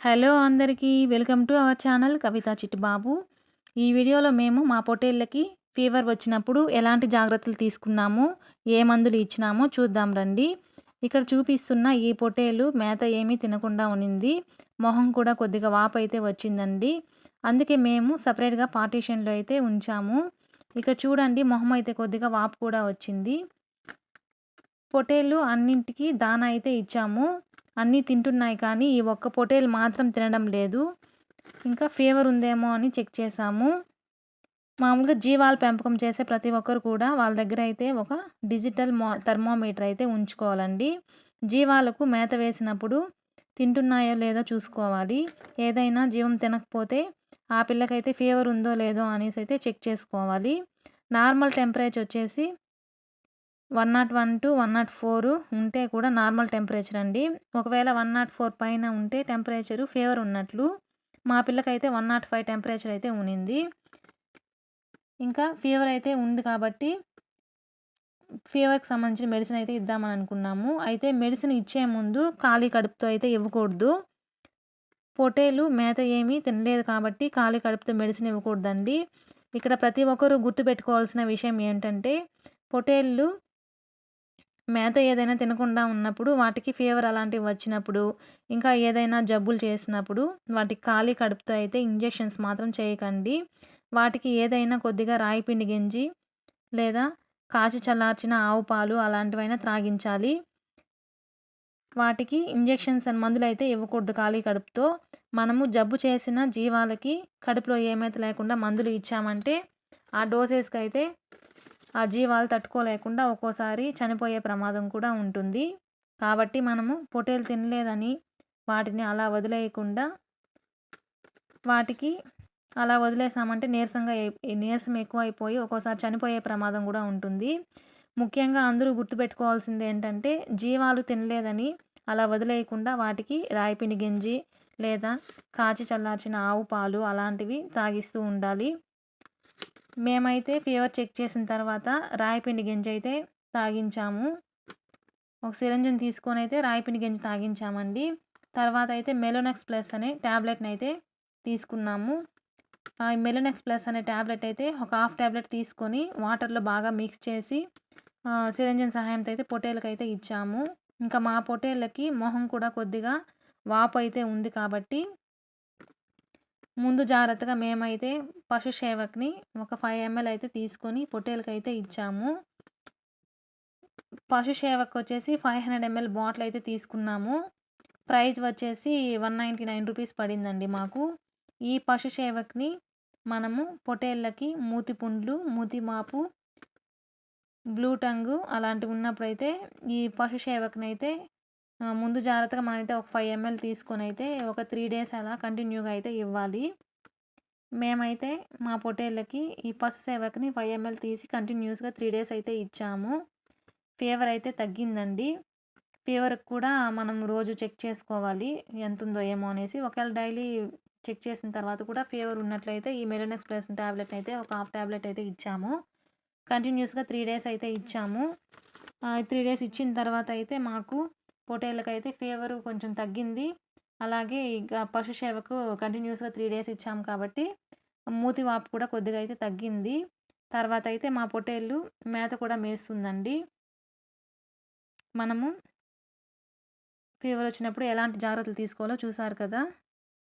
Hello అందరికీ welcome to our channel Kavitha Chittubabu. ఈ వీడియోలో మేము మా పొటేళ్ళకి ఫీవర్ వచ్చినప్పుడు ఎలాంటి జాగ్రత్తలు తీసుకున్నాము ఏ మందులు ఇచ్చినామో చూద్దాం రండి. ఇక్కడ చూపిస్తున్న ఈ పొటేలు మేత ఏమీ తినకుండా ఉనింది మొహం కూడా కొద్దిగా వాపు అయితే వచ్చిందండి. అందుకే మేము సపరేట్గా పార్టీషన్లో అయితే ఉంచాము. ఇక్కడ చూడండి మొహం అయితే కొద్దిగా వాపు కూడా వచ్చింది. పొటేలు అన్నింటికి దాన అయితే ఇచ్చాము. అన్నీ తింటున్నాయి కానీ ఈ ఒక్క పొటేలు మాత్రం తినడం లేదు. ఇంకా ఫీవర్ ఉందేమో అని చెక్ చేసాము మామూలుగా జీవాల పెంపకం చేసే ప్రతి ఒక్కరు కూడా వాళ్ళ దగ్గర అయితే ఒక డిజిటల్ మో థర్మోమీటర్ అయితే ఉంచుకోవాలండి. జీవాలకు మేత వేసినప్పుడు తింటున్నాయో లేదో చూసుకోవాలి. ఏదైనా జీవం తినకపోతే ఆ పిల్లకైతే ఫీవర్ ఉందో లేదో అనేసి అయితే చెక్ చేసుకోవాలి. నార్మల్ టెంపరేచర్ వచ్చేసి one naught one two one naught four ఉంటే కూడా నార్మల్ టెంపరేచర్ అండి. ఒకవేళ వన్ నాట్ ఫోర్ పైన ఉంటే టెంపరేచరు ఫీవర్ ఉన్నట్లు. మా పిల్లకైతే వన్ నాట్ ఫైవ్ టెంపరేచర్ అయితే ఉనింది ఇంకా ఫీవర్ అయితే ఉంది కాబట్టి ఫీవర్కి సంబంధించిన మెడిసిన్ అయితే ఇద్దామని అనుకున్నాము. అయితే మెడిసిన్ ఇచ్చే ముందు ఖాళీ కడుపుతో అయితే ఇవ్వకూడదు. పొటేలు మేత ఏమీ తినలేదు కాబట్టి ఖాళీ కడుపుతో మెడిసిన్ ఇవ్వకూడదండి. ఇక్కడ ప్రతి ఒక్కరూ గుర్తుపెట్టుకోవాల్సిన విషయం ఏంటంటే పొటేళ్ళు మేత ఏదైనా తినకుండా ఉన్నప్పుడు వాటికి ఫీవర్ అలాంటివి వచ్చినప్పుడు ఇంకా ఏదైనా జబ్బులు చేసినప్పుడు వాటికి ఖాళీ కడుపుతో అయితే ఇంజెక్షన్స్ మాత్రం చేయకండి. వాటికి ఏదైనా కొద్దిగా రాయిపిండి గింజి లేదా కాచి చల్లార్చిన ఆవు పాలు అలాంటివైనా త్రాగించాలి. వాటికి ఇంజెక్షన్స్ అండ్ మందులు అయితే ఇవ్వకూడదు ఖాళీ కడుపుతో. మనము జబ్బు చేసిన జీవాలకి కడుపులో ఏమైతే లేకుండా మందులు ఇచ్చామంటే ఆ డోసెస్కి అయితే ఆ జీవాలు తట్టుకోలేకుండా ఒక్కోసారి చనిపోయే ప్రమాదం కూడా ఉంటుంది. కాబట్టి మనము పొటేలు తినలేదని వాటిని అలా వదిలేయకుండా వాటికి అలా వదిలేసామంటే నీరసంగా నీరసం ఎక్కువ అయిపోయి ఒక్కోసారి చనిపోయే ప్రమాదం కూడా ఉంటుంది. ముఖ్యంగా అందరూ గుర్తుపెట్టుకోవాల్సింది ఏంటంటే జీవాలు తినలేదని అలా వదిలేయకుండా వాటికి రాయిపిండి గింజి లేదా కాచి చల్లార్చిన ఆవు పాలు అలాంటివి తాగిస్తూ ఉండాలి. మేమైతే ఫీవర్ చెక్ చేసిన తర్వాత రాయిపిండి గింజ అయితే తాగించాము. ఒక సిరంజిని తీసుకొని అయితే రాయిపిండి గింజ తాగించామండి. తర్వాత అయితే మెలోనెక్స్ ప్లస్ అనే ట్యాబ్లెట్ని అయితే తీసుకున్నాము. ఆ మెలోనెక్స్ ప్లస్ అనే ట్యాబ్లెట్ అయితే ఒక హాఫ్ ట్యాబ్లెట్ తీసుకొని వాటర్లో బాగా మిక్స్ చేసి సిరంజన్ సహాయంతో అయితే పొటేలకు అయితే ఇచ్చాము. ఇంకా మా పొటేళ్ళకి మొహం కూడా కొద్దిగా వాపు అయితే ఉంది కాబట్టి ముందు జాగ్రత్తగా మేమైతే పశు సేవక్ని ఒక ఫైవ్ ఎంఎల్ అయితే తీసుకొని పొట్టేలకి అయితే ఇచ్చాము. పశు సేవకు వచ్చేసి ఫైవ్ హండ్రెడ్ ఎంఎల్ బాటిల్ అయితే తీసుకున్నాము. ప్రైజ్ వచ్చేసి వన్ నైంటీ నైన్ రూపీస్ పడిందండి మాకు. ఈ పశు సేవక్ని మనము పొటేళ్ళకి మూతి పుండ్లు మూతి మాపు బ్లూ టంగు అలాంటివి ఉన్నప్పుడైతే ఈ పశు సేవకునైతే అయితే ముందు జాగ్రత్తగా మనమైతే ఒక ఫైవ్ ఎంఎల్ తీసుకొని అయితే ఒక త్రీ డేస్ అలా కంటిన్యూగా అయితే ఇవ్వాలి. మేమైతే మా పొటేళ్ళకి ఈ పసు సేవకుని ఫైవ్ ఎంఎల్ తీసి కంటిన్యూస్గా త్రీ డేస్ అయితే ఇచ్చాము. ఫీవర్ అయితే తగ్గిందండి. ఫీవర్కి కూడా మనం రోజు చెక్ చేసుకోవాలి ఎంత ఉందో ఏమో అనేసి. ఒకవేళ డైలీ చెక్ చేసిన తర్వాత కూడా ఫీవర్ ఉన్నట్లయితే ఈ మెలోనెక్స్ ప్లస్ ట్యాబ్లెట్ అయితే ఒక హాఫ్ ట్యాబ్లెట్ అయితే ఇచ్చాము. కంటిన్యూస్గా త్రీ డేస్ అయితే ఇచ్చాము. త్రీ డేస్ ఇచ్చిన తర్వాత అయితే మాకు పొటేళ్ళకైతే ఫీవరు కొంచెం తగ్గింది. అలాగే ఇక పశు సేవకు కంటిన్యూస్గా త్రీ డేస్ ఇచ్చాం కాబట్టి మూతి వాపు కూడా కొద్దిగా అయితే తగ్గింది. తర్వాత అయితే మా పొటేళ్ళు మేత కూడా మేస్తుందండి. మనము ఫీవర్ వచ్చినప్పుడు ఎలాంటి జాగ్రత్తలు తీసుకోవాలో చూసారు కదా?